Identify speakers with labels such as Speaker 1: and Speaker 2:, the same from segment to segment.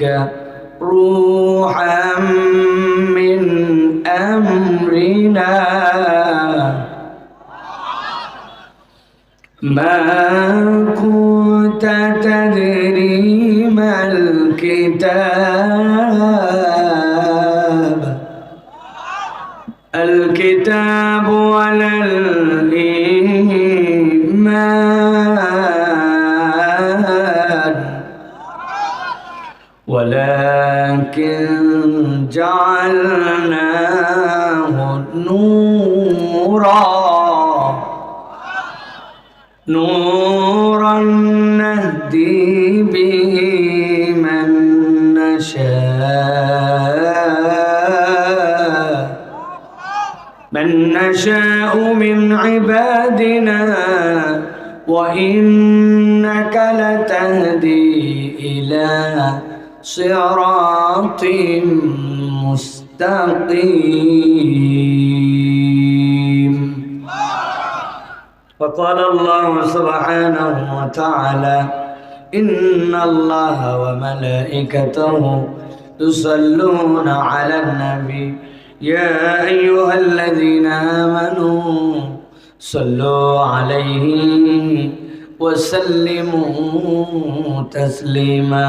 Speaker 1: إليك روحا من أمرنا. ما كنت تدري ما الكتاب؟ الكتاب ولا الإيمان. ولكن جعلناه نورا. نورا نهدي به من نشاء. من نشاء من عبادنا وإنك لتهدي إلى صراط مستقيم. وقال الله سبحانه وتعالى إن الله وملائكته يصلون على النبي. يا أيها الذين آمنوا صلوا عليه وسلموا تسليما.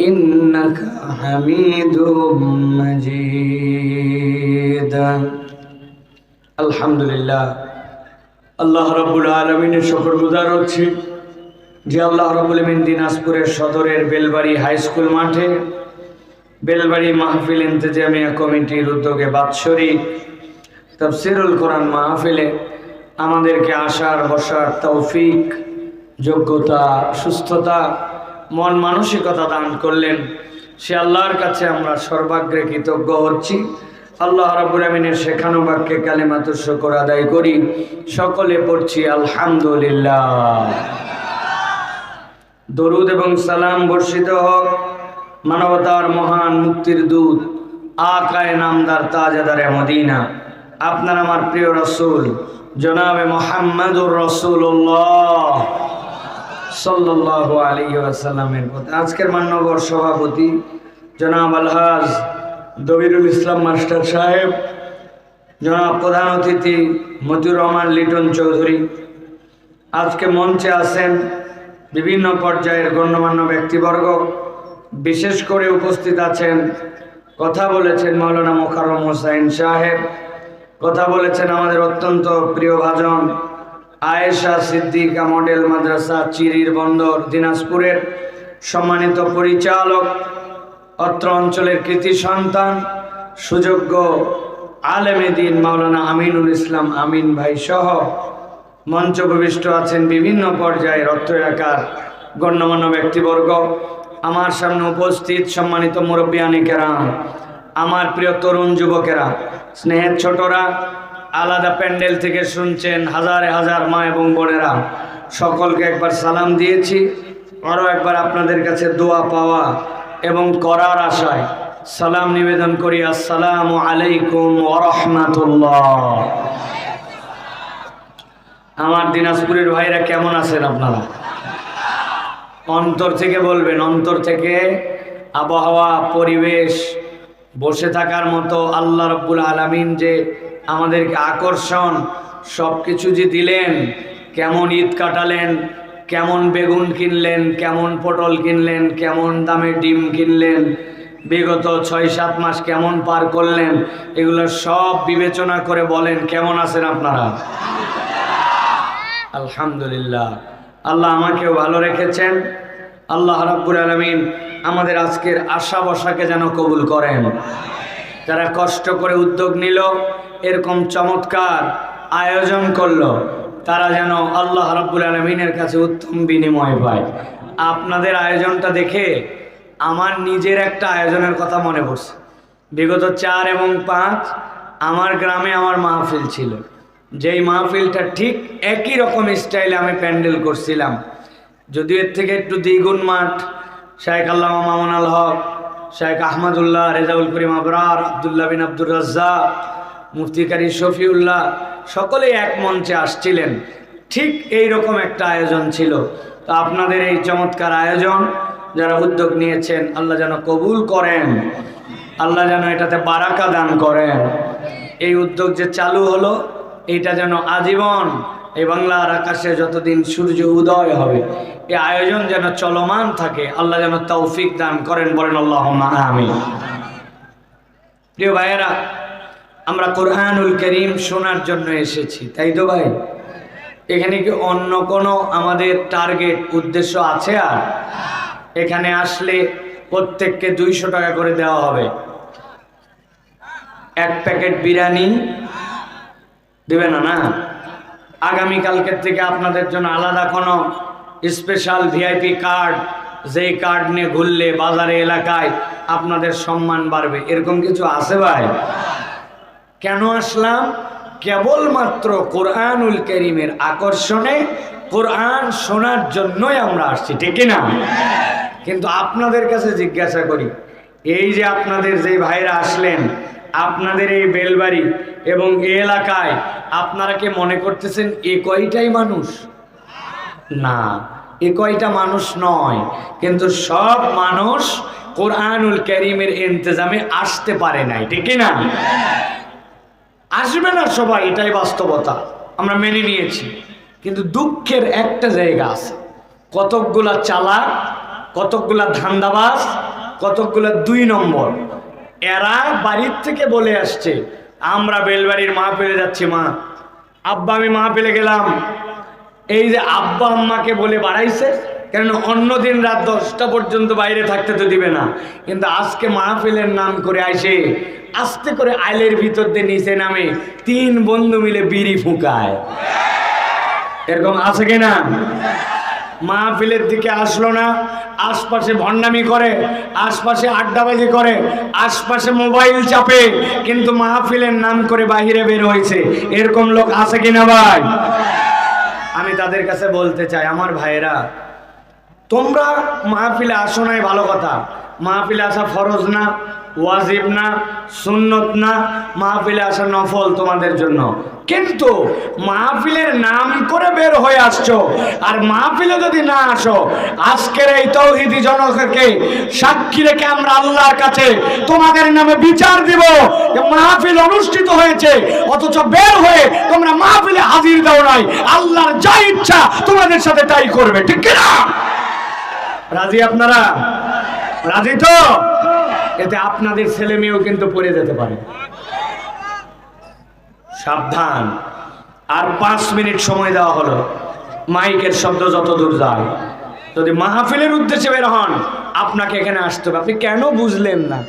Speaker 1: إنك حميد مجيد الحمد لله আল্লাহ রাব্বুল আলমিনের শকর গুজার হচ্ছে যে আল্লাহ রাব্বুল আলমিন দিনাজপুরের সদরের বেলবাড়ি হাই স্কুল মাঠে বেলবাড়ি মাহফিল ইন্তজামিয়া কমিটির উদ্যোগে বাৎসরিক তফসিরুল কোরআন মাহফিলে আমাদেরকে আসার বসার তৌফিক যোগ্যতা সুস্থতা মন মানসিকতা দান করলেন। সে আল্লাহর কাছে আমরা সর্বাগ্রে কৃতজ্ঞ হচ্ছি। আল্লাহ রাবুল আমিনের শেখানো বাক্যে কালেমাত শকর আদায় করি। সকলে পড়ছি আলহামদুলিল্লাহ। দরুদ এবং সালাম বর্ষিত হোক। মানবতার মহান মুক্তির দূত, আকায় নামদার তাজাদারে মদিনা। আপনার আমার প্রিয় রসুল, জনাবে মোহাম্মদুর রসুল্লাহ সাল্লাহ আলী আসাল্লামের কথা আজকের মান্যবর সভাপতি জনাব আলহাজ দবিরুল ইসলাম মাস্টার সাহেব, জনাব প্রধান অতিথি মতিউর রহমান লিটন চৌধুরী। আজকে মঞ্চে আছেন বিভিন্ন পর্যায়ের গণ্যমান্য ব্যক্তিবর্গ। বিশেষ করে উপস্থিত আছেন কথা বলেছেন মৌলানা মোকারম হোসাইন সাহেব। কথা বলেছেন আমাদের অত্যন্ত প্রিয় ভাজন আয়েশা সিদ্দিকা মডেল মাদ্রাসা চিরির বন্দর, দিনাজপুরের সম্মানিত পরিচালক, অত্র অঞ্চলের কৃতি সন্তান, সুযোগ্য আলেমে দিন মাওলানা আমিনুল ইসলাম আমিন ভাই সহ মঞ্চ প্রবিষ্ট আছেন বিভিন্ন পর্যায়ের অত্র এলাকার গণ্যমান্য ব্যক্তিবর্গ। আমার সামনে উপস্থিত সম্মানিত মুরব্বিয়ানি কেরাম, আমার প্রিয় তরুণ যুবকেরা, স্নেহের ছোটরা আলাদা প্যান্ডেল থেকে শুনছেন হাজারে হাজার মা এবং বোনেরা। সকলকে একবার সালাম দিয়েছি। আরও একবার আপনাদের কাছে দোয়া পাওয়া এবং করার আশায় সালাম নিবেদন করি। আসসালামু আলাইকুম ওরহমাতুল্লাহ আমার দিনাজপুরের ভাইরা কেমন আছেন আপনারা? অন্তর থেকে বলবেন, অন্তর থেকে আবহাওয়া, পরিবেশ, বসে থাকার মতো আল্লাহ রব্বুল আলমিন যে আমাদেরকে আকর্ষণ সব কিছু যে দিলেন, কেমন ঈদ কাটালেন, কেমন বেগুন কিনলেন, কেমন পটল কিনলেন, কেমন দামে ডিম কিনলেন, বিগত ছয় সাত মাস কেমন পার করলেন, এগুলো সব বিবেচনা করে বলেন, কেমন আছেন আপনারা? আলহামদুলিল্লাহ। আল্লাহ আমাকেও ভালো রেখেছেন। আল্লাহ রাব্বুল আলমিন আমাদের আজকের আশা বসাকে যেন কবুল করেন। যারা কষ্ট করে উদ্যোগ নিল এরকম চমৎকার আয়োজন করল, তারা যেন আল্লাহ রাব্বুল আলমিনের কাছে উত্তম বিনিময় পায়। আপনাদের আয়োজনটা দেখে আমার নিজের একটা আয়োজনের কথা মনে পড়ছে। বিগত চার এবং পাঁচ আমার গ্রামে আমার মাহফিল ছিল। যেই মাহফিলটা ঠিক একই রকম স্টাইলে আমি প্যান্ডেল করছিলাম। যদিও এর থেকে একটু দ্বিগুণ মাঠ শেখ আল্লামা মামুন আল হক শেখ আহমদুল্লাহ, রেজাউল করিম আবরার, আবদুল্লাহ বিন আব্দুর রাজ্জাক মুফতি কারি শফিউল্লাহ, সকলেই এক মঞ্চে আসছিলেন। ঠিক এই রকম একটা আয়োজন ছিল। তো আপনাদের এই চমৎকার আয়োজন, যারা উদ্যোগ নিয়েছেন, আল্লাহ যেন কবুল করেন, আল্লাহ যেন এটাতে বারাকা দান করেন। এই উদ্যোগ যে চালু হলো, এইটা যেন আজীবন এই বাংলার আকাশে যতদিন সূর্য উদয় হবে, এই আয়োজন যেন চলমান থাকে, আল্লাহ যেন তৌফিক দান করেন, বলেন আল্লাহ আমি প্রিয় ভাইয়েরা আমরা কোরআনুল করিম শোনার জন্য এসেছি, তাই তো ভাই? এখানে কি অন্য কোনো আমাদের টার্গেট উদ্দেশ্য আছে আর? এখানে আসলে প্রত্যেককে দুইশো টাকা করে দেওয়া হবে। এক প্যাকেট বিরিয়ানি দেবে না না? আগামীকালকের থেকে আপনাদের জন্য আলাদা কোনো স্পেশাল ভিআইপি কার্ড যেই কার্ড নিয়ে ঘুরলে বাজারে এলাকায় আপনাদের সম্মান বাড়বে। এরকম কিছু আছে ভাই? কেন আসলাম? কেবলমাত্র কোরআনুল করিমের আকর্ষণে কোরআন শোনার জন্যই আমরা আসছি, ঠিক না? কিন্তু আপনাদের কাছে জিজ্ঞাসা করি, এই যে আপনাদের যে ভাইরা আসলেন, আপনাদের এই বেলবাড়ি এবং এই এলাকায় আপনারা কি মনে করতেছেন এ কয়টাই মানুষ? না, এ কয়টা মানুষ নয়, কিন্তু সব মানুষ কোরআনুল করিমের ইন্তজামে আসতে পারে নাই, ঠিক না? আসবে না সবাই, এটাই বাস্তবতা। আমরা মেনে নিয়েছি। কিন্তু দুঃখের একটা জায়গা আছে। কতকগুলা চালাক, কতকগুলা ধান্দাবাজ, কতকগুলা দুই নম্বর। এরা বাড়ির থেকে বলে আসছে, আমরা বেলবাড়ির মা পেলে যাচ্ছি, মা। আব্বা, আমি মা পেলে গেলাম। এই যে আব্বা আম্মাকে বলে বাড়াইছে কেন অন্য দিন রাত দশটা পর্যন্ত বাইরে থাকতে তো দিবে না। কিন্তু আজকে মাহফিলের নাম করে আসে আস্তে করে আইলের ভিতর দিয়ে নিচে নামে, তিন বন্ধু মিলে বিড়ি ফুকায়। এরকম আছে কিনা? মাহফিলের দিকে আসলো না, আশপাশে ভণ্ডামি করে, আশপাশে আড্ডাবাজি করে, আশপাশে মোবাইল চাপে, কিন্তু মাহফিলের নাম করে বাহিরে বের হয়েছে। এরকম লোক আছে কিনা ভাই? আমি তাদের কাছে বলতে চাই, আমার ভাইয়েরা, তোমরা মাহফিলে আসো নাই, ভালো কথা। মাহফিলে আসা ফরজ না ওয়াজিব না, সুন্নত না, মাহফিলে আসা নফল তোমাদের জন্য। কিন্তু মাহফিলের নাম করে বের হয়ে আসছো, আর মাহফিলে যদি না আসো, আজকের এই তৌহিদি জনককে সাক্ষী রেখে আমরা আল্লাহর কাছে তোমাদের নামে বিচার দিব মাহফিল অনুষ্ঠিত হয়েছে, অথচ বের হয়ে তোমরা মাহফিলে হাজির দাও নাই। আল্লাহর যা ইচ্ছা তোমাদের সাথে তাই করবে, ঠিক কিনা? রাজি আপনারা? রাজি তো? এতে আপনাদের ছেলে মেয়েও কিন্তু পড়ে যেতে পারে। সাবধান। আর পাঁচ মিনিট সময় দেওয়া হলো। মাইকের শব্দ যত দূর যায়। যদি মাহফিলের উদ্দেশ্যে বের হন, আপনাকে এখানে আসতে হবে। আপনি কেন বুঝলেন না?